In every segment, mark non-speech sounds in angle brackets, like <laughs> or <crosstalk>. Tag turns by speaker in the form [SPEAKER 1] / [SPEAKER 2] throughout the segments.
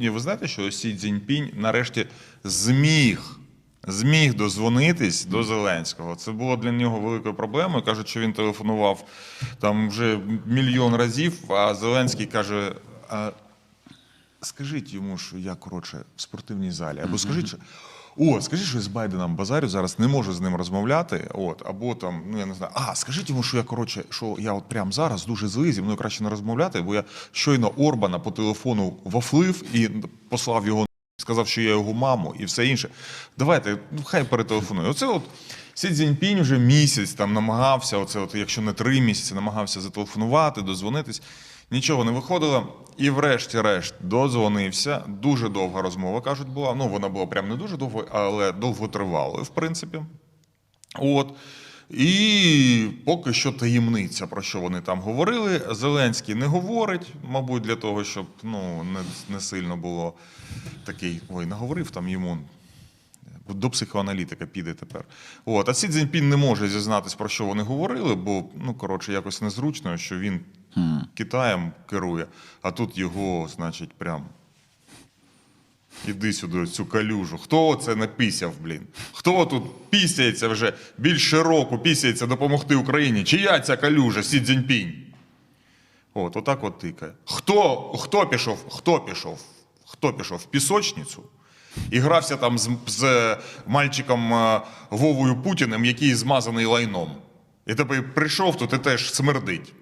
[SPEAKER 1] Ні, ви знаєте, що Сі Цзіньпінь нарешті зміг. Зміг дозвонитись до Зеленського. Це було для нього великою проблемою. Кажуть, що він телефонував там вже мільйон разів, а Зеленський каже: а, скажіть йому, що я коротше в спортивній залі, або скажіть, що. О, скажіть, що я з Байденом базарю зараз не можу з ним розмовляти. От, або там, ну я не знаю. А, скажіть йому, що я коротше, що я от прямо зараз дуже злий, зі мною краще не розмовляти, бо я щойно Орбана по телефону вафлив і послав його сказав, що я його маму і все інше. Давайте, ну хай перетелефонує. Оце от Сі Цзіньпінь вже місяць там намагався, оце от, якщо не три місяці, намагався зателефонувати, дозвонитись. Нічого не виходило. І врешті-решт додзвонився. Дуже довга розмова, кажуть, була. Ну, вона була прям не дуже довгою, але довготривалою, в принципі. От. І поки що таємниця, про що вони там говорили. Зеленський не говорить, мабуть, для того, щоб ну, не, не сильно було такий. Ой, наговорив там йому. До психоаналітика піде тепер. От. А Сі Цзіньпін не може зізнатись, про що вони говорили, бо, ну, коротше, якось незручно, що він Китаєм керує, а тут його, значить, прям. Іди сюди, цю калюжу. Хто це напісяв, блін? Хто тут пісяється вже більше року, пісяється допомогти Україні? Чия ця калюжа, Сі Цзіньпінь? От, отак от тикає. Хто, хто пішов? Хто пішов? Хто пішов в пісочницю і грався там з, з мальчиком е, Вовою Путіним, який змазаний лайном. І тепер прийшов тут і теж смердить.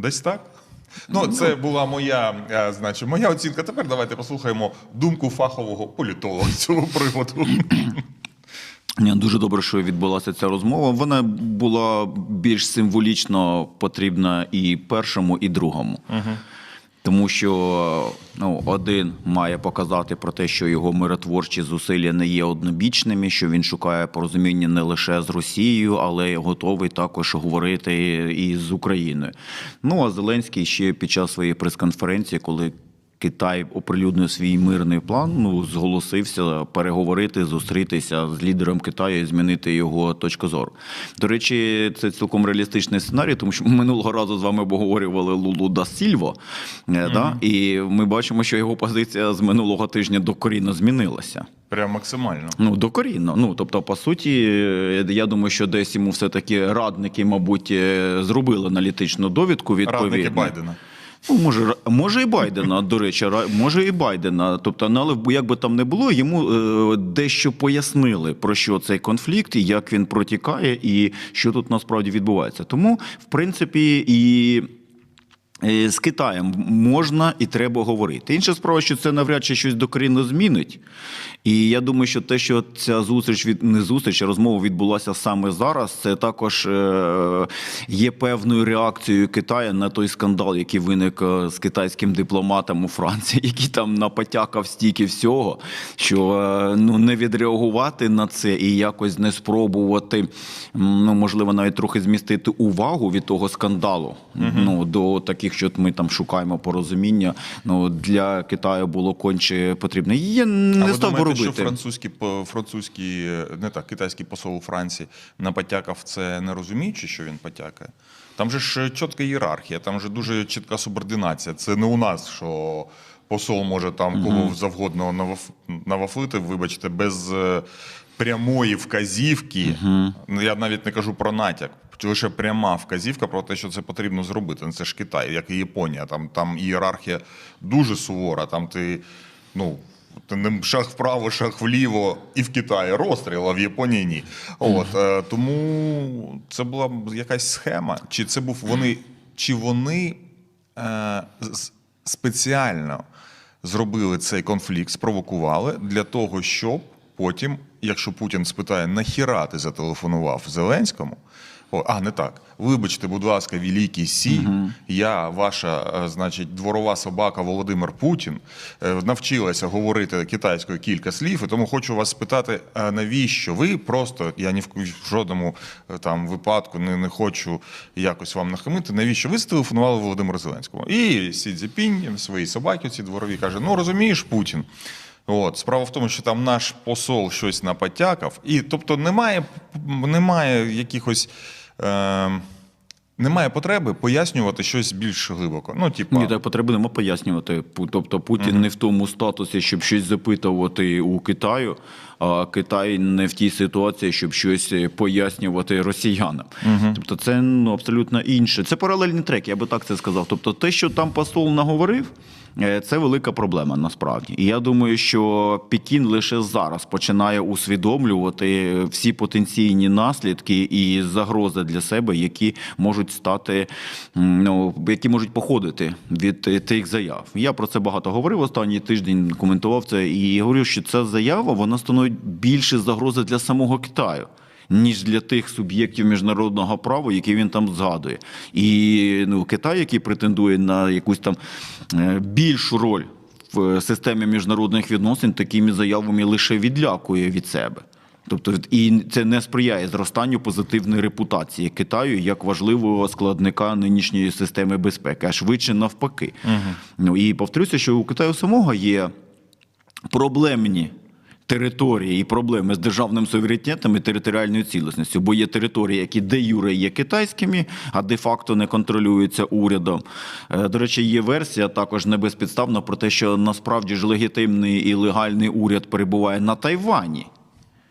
[SPEAKER 1] Десь так? Ну, це була моя, е, значить, моя оцінка. Тепер давайте послухаємо думку фахового політолога з цього приводу.
[SPEAKER 2] Ні, Дуже добре, що відбулася ця розмова. Вона була більш символічно потрібна і першому, і другому. Тому що ну, один має показати про те, що його миротворчі зусилля не є однобічними, що він шукає порозуміння не лише з Росією, але й готовий також говорити і з Україною. Ну а Зеленський ще під час своєї прес-конференції, коли Китай оприлюднив свій мирний план, ну зголосився переговорити, зустрітися з лідером Китаю і змінити його точку зору. До речі, це цілком реалістичний сценарій, тому що минулого разу з вами обговорювали Лулу да Сільво, да? і ми бачимо, що його позиція з минулого тижня докорінно змінилася.
[SPEAKER 1] Прям максимально.
[SPEAKER 2] Ну, докорінно. Ну, тобто, по суті, е, я думаю, що десь йому все-таки радники, мабуть, е, зробили аналітичну довідку відповідно.
[SPEAKER 1] Радники Байдена.
[SPEAKER 2] Ну, може, може і Байдена, до речі, може і Байдена. Тобто, ну, але як би там не було, йому е, дещо пояснили, про що цей конфлікт, і як він протікає, і що тут насправді відбувається. Тому, в принципі, і. Е, З Китаєм можна і треба говорити. Інша справа, що це навряд чи щось докорінно змінить. І я думаю, що те, що ця зустріч від не зустріч, а розмова відбулася саме зараз, це також е, є певною реакцією Китаю на той скандал, який виник е, з китайським дипломатом у Франції, <laughs> який там напотякав стільки всього, що ну не відреагувати на це і якось не спробувати, ну можливо, навіть трохи змістити увагу від того скандалу. Ну до таких, що ми там шукаємо порозуміння. Ну для Китаю було конче потрібно. І Я не
[SPEAKER 1] ви
[SPEAKER 2] став би
[SPEAKER 1] думаєте,
[SPEAKER 2] робити.
[SPEAKER 1] що французький, французький, не так, китайський посол у Франції напотякав це не розуміючи, що він потякає? Там же ж чітка ієрархія, там же дуже чітка субординація. Це не у нас, що посол може там кого завгодно наваф- навафлити, вибачте, без е, прямої вказівки. Ну, Я навіть не кажу про натяк. Лише пряма вказівка про те, що це потрібно зробити. Ну, Це ж Китай, як і Японія. Там, там ієрархія дуже сувора. Там ти, ну, шаг вправо, шаг вліво, і в Китаї розстріл, а в Японії ні. От, е, тому це була якась схема. Чи це був вони, чи вони е, спеціально зробили цей конфлікт, спровокували для того, щоб потім, якщо Путін спитає, нахіра ти зателефонував Зеленському. О, а, не так. Вибачте, будь ласка, великий Сі, я, ваша, е, значить, дворова собака Володимир Путін, е, навчилася говорити китайською кілька слів, і тому хочу вас спитати, а навіщо ви просто, я ні в жодному е, там випадку не, не хочу якось вам нахамити, навіщо ви зателефонували Володимиру Зеленському? І Сі Цзіпінь своїй собаці ці дворові каже: ну розумієш, Путін. От справа в тому, що там наш посол щось напотякав, і тобто немає, немає якихось. Е, немає потреби пояснювати щось більш глибоко. Ну, типа,
[SPEAKER 2] Ні, так потреби нема пояснювати. Тобто Путін не в тому статусі, щоб щось запитувати у Китаю, а Китай не в тій ситуації, щоб щось пояснювати росіянам. Тобто, це ну, абсолютно інше. Це паралельні треки, я би так це сказав. Тобто, те, що там посол наговорив. е, Це велика проблема насправді. І я думаю, що Пекін лише зараз починає усвідомлювати всі потенційні наслідки і загрози для себе, які можуть стати, ну, які можуть походити від е, тих заяв. Я про це багато говорив останній тиждень, коментував це і говорив, що ця заява вона становить більше загрози для самого Китаю. Ніж для тих суб'єктів міжнародного права, які він там згадує, і ну Китай, який претендує на якусь там е, більшу роль в системі міжнародних відносин, такими заявами лише відлякує від себе. Тобто, і це не сприяє зростанню позитивної репутації Китаю як важливого складника нинішньої системи безпеки, а швидше навпаки. Ну і повторюся, що у Китаю самого є проблемні території і проблеми з державним суверенітетом і територіальною цілісністю, бо є території, які де юре є китайськими, а де-факто не контролюються урядом. Е, До речі, є версія також не безпідставна про те, що насправді ж легітимний і легальний уряд перебуває на Тайвані.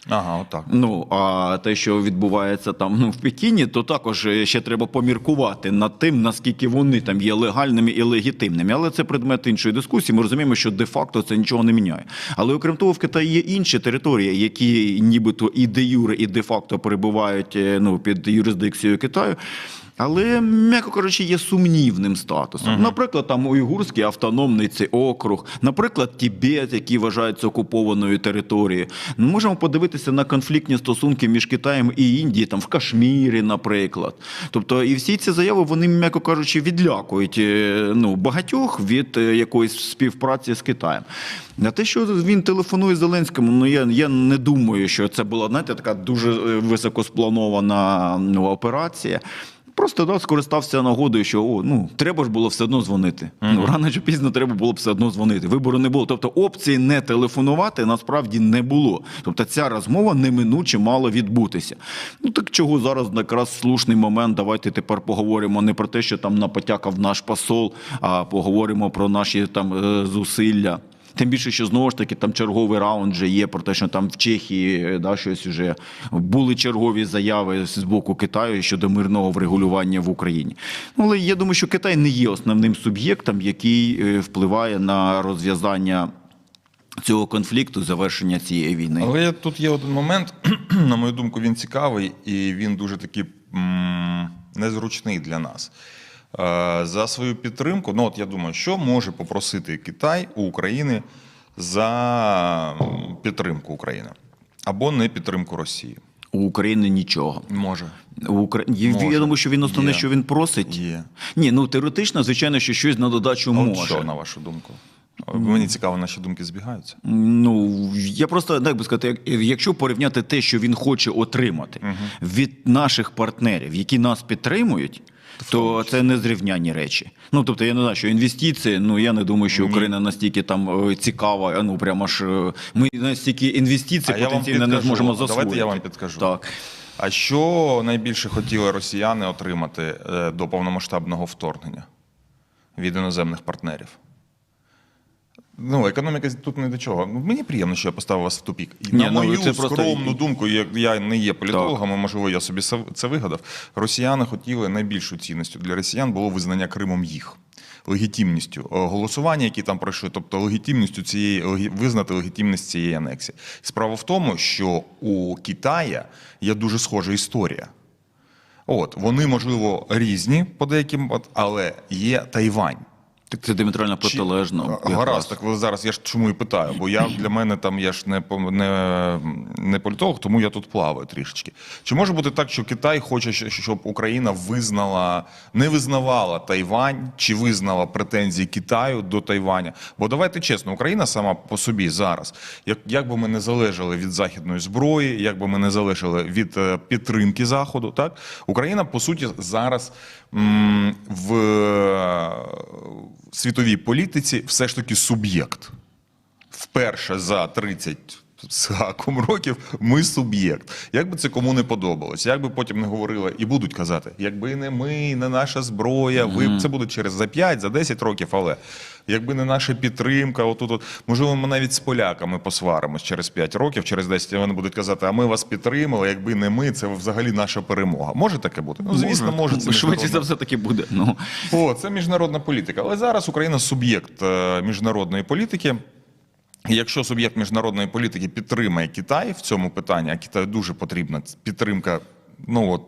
[SPEAKER 1] Ага, отак.
[SPEAKER 2] Ну а те, що відбувається там ну, в Пекіні, то також е, ще треба поміркувати над тим, наскільки вони там є легальними і легітимними. Але це предмет іншої дискусії. Ми розуміємо, що де-факто це нічого не міняє. Але окрім того, в Китаї є інші території, які нібито і де юре, і де-факто перебувають е, ну, під юрисдикцією Китаю. Але, м'яко кажучи, є сумнівним статусом. Наприклад, там Уйгурський автономний цей округ, наприклад, Тібет, який вважається окупованою територією. Ми можемо подивитися на конфліктні стосунки між Китаєм і Індією, там в Кашмірі, наприклад. Тобто, і всі ці заяви, вони, м'яко кажучи, відлякують е, ну, багатьох від е, якоїсь співпраці з Китаєм. На те, що він телефонує Зеленському, ну я, я не думаю, що це була знаєте, така дуже е, високо спланована ну, операція. Просто да, скористався нагодою, що о, ну треба ж було все одно дзвонити. Ну рано чи пізно треба було все одно дзвонити. Вибору не було. Тобто опції не телефонувати насправді не було. Тобто ця розмова неминуче мала відбутися. Ну так чого зараз якраз слушний момент? Давайте тепер поговоримо не про те, що там напотякав наш посол, а поговоримо про наші там е, зусилля. Тим більше, що знову ж таки там черговий раунд вже є про те, що там в Чехії е, да, щось вже були чергові заяви з боку Китаю щодо мирного врегулювання в Україні. Ну, але я думаю, що Китай не є основним суб'єктом, який е, впливає на розв'язання цього конфлікту, завершення цієї війни.
[SPEAKER 1] Але тут є один момент, <clears throat> на мою думку, він цікавий і він дуже такий м, незручний для нас. Е, За свою підтримку, ну от я думаю, що може попросити Китай у України за підтримку України або не підтримку Росії.
[SPEAKER 2] У України нічого.
[SPEAKER 1] Може.
[SPEAKER 2] У Укра... Я-
[SPEAKER 1] Може.
[SPEAKER 2] Я думаю, що він основне,
[SPEAKER 1] Є.
[SPEAKER 2] що він просить.
[SPEAKER 1] Є.
[SPEAKER 2] Ні, ну теоретично, звичайно, що щось на додачу
[SPEAKER 1] А от
[SPEAKER 2] може.
[SPEAKER 1] що, на вашу думку? Мені цікаво, наші думки збігаються.
[SPEAKER 2] Ну я просто так би сказати, як- якщо порівняти те, що він хоче отримати від наших партнерів, які нас підтримують. То це не зрівняні речі. Ну тобто, я не знаю, що інвестиції. Ну я не думаю, що Україна настільки там е, цікава. Ну прямо ж е, ми настільки інвестицій
[SPEAKER 1] А
[SPEAKER 2] потенційно не
[SPEAKER 1] зможемо
[SPEAKER 2] зможемо
[SPEAKER 1] Давайте я вам підкажу.
[SPEAKER 2] Так.
[SPEAKER 1] А що найбільше хотіли росіяни отримати е, до повномасштабного вторгнення від іноземних партнерів? Ну, економіка тут не до чого. Ну, Мені приємно, що я поставив вас в тупік.
[SPEAKER 2] Ні,
[SPEAKER 1] на
[SPEAKER 2] ну,
[SPEAKER 1] мою
[SPEAKER 2] це просто-
[SPEAKER 1] скромну думку, як я не є політологом, і, можливо, я собі це- це вигадав. Росіяни хотіли найбільшу цінністю для росіян було визнання Кримом їх. Легітимністю е, голосування, які там пройшли, тобто легітимністю цієї легі- визнати легітимність цієї анексії. Справа в тому, що у Китая є дуже схожа історія. От вони, можливо, різні по деяким, от, але є Тайвань.
[SPEAKER 2] Так це диаметрально протилежно.
[SPEAKER 1] Чи-. Гаразд, так ви зараз я ж чому і питаю, бо я для мене там я ж не, не, не політолог, тому я тут плаваю трішечки. Чи може бути так, що Китай хоче, щоб Україна визнала, не визнавала Тайвань, чи визнала претензії Китаю до Тайваня? Бо давайте чесно, Україна сама по собі зараз, як, як би ми не залежали від західної зброї, як би ми не залежали від е, підтримки Заходу, так Україна по суті зараз м, в світовій політиці все ж таки суб'єкт. Вперше за 30 з гаком років ми суб'єкт. Як би це кому не подобалось, як би потім не говорили, і будуть казати, якби не ми, не наша зброя, ви це буде через за 5, за 10 років, але якби не наша підтримка, отут, от, можливо, ми навіть з поляками посваримось через 5 років, через 10 вони будуть казати, а ми вас підтримали, якби не ми, це взагалі наша перемога. Може таке бути? Ну, звісно, може. Це
[SPEAKER 2] Швидше за все таки буде. Ну,
[SPEAKER 1] о, це міжнародна політика. Але зараз Україна суб'єкт е, міжнародної політики. І якщо суб'єкт міжнародної політики підтримає Китай в цьому питанні, а Китаю дуже потрібна підтримка, ну от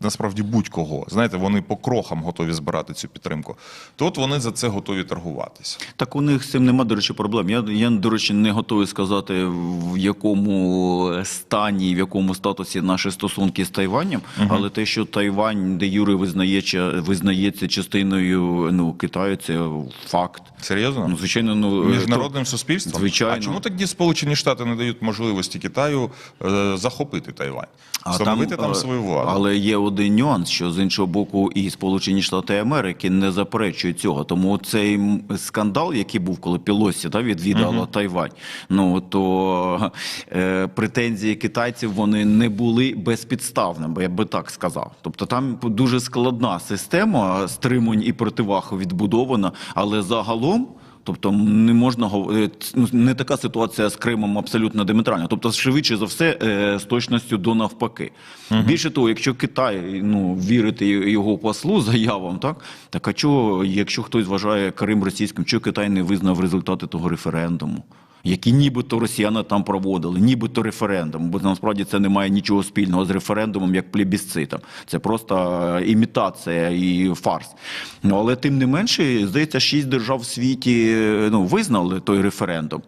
[SPEAKER 1] насправді будь-кого. Знаєте, вони по крохам готові збирати цю підтримку. То от вони за це готові торгуватися.
[SPEAKER 2] Так у них з цим нема, до речі, проблем. Я, я до речі, не готовий сказати, в якому стані, в якому статусі наші стосунки з Тайванем, але те, що Тайвань, де Юри визнається, визнається частиною ну, Китаю, це факт.
[SPEAKER 1] Серйозно?
[SPEAKER 2] Ну, звичайно, ну
[SPEAKER 1] Міжнародним суспільством?
[SPEAKER 2] Звичайно.
[SPEAKER 1] А чому тоді Сполучені Штати не дають можливості Китаю е, захопити Тайвань? Встановити там,
[SPEAKER 2] е,
[SPEAKER 1] свою владу?
[SPEAKER 2] Але є один нюанс, що з іншого боку, і Сполучені Штати Америки не заперечують цього. Тому цей скандал, який був, коли Пілосі та, відвідала Тайвань, ну то е, претензії китайців вони не були безпідставними, я би так сказав. Тобто там дуже складна система стримувань і противаг відбудована, але загалом. Тобто не можна говорити, е, ну, не така ситуація з Кримом абсолютно диметральна. Тобто, швидше за все, е, з точністю до навпаки. Більше того, якщо Китай ну вірити його послу <laughs> заявам, так так а чого, якщо хтось вважає Крим російським, чого Китай не визнав результати того референдуму? Які нібито росіяни там проводили, нібито референдум, бо насправді це не має нічого спільного з референдумом як плебісцитом. Це просто е, імітація і фарс. Ну але тим не менше, здається, шість держав в світі е, ну, визнали той референдум.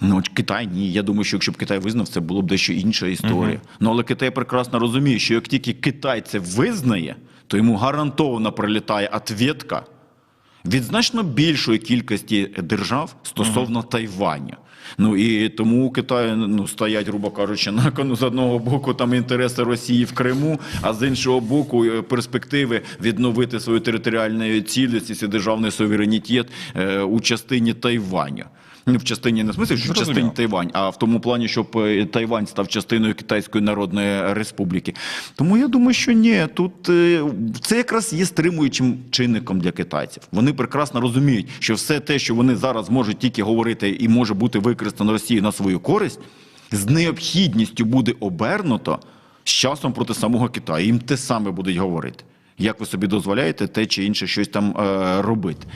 [SPEAKER 2] Ну, Китай ні. Я думаю, що якщо б Китай визнав, це було б дещо інша історія. Ну але Китай прекрасно розуміє, що як тільки Китай це визнає, то йому гарантовано прилітає ответка від значно більшої кількості держав стосовно Тайваня. Ну і тому у Китаю ну, стоять, грубо кажучи, на кону з одного боку там інтереси Росії в Криму, а з іншого боку е, перспективи відновити свою територіальну цілісність і державний суверенітет е, у частині Тайваня. Ну, в частині не в смислі, що в частині Тайвань, а в тому плані, щоб е, Тайвань став частиною Китайської Народної Республіки. Тому я думаю, що ні, тут е, це якраз є стримуючим чинником для китайців. Вони прекрасно розуміють, що все те, що вони зараз можуть тільки говорити і може бути використано Росією на свою користь, з необхідністю буде обернуто з часом проти самого Китаю. Їм те саме будуть говорити. Як ви собі дозволяєте те чи інше щось там е, робити?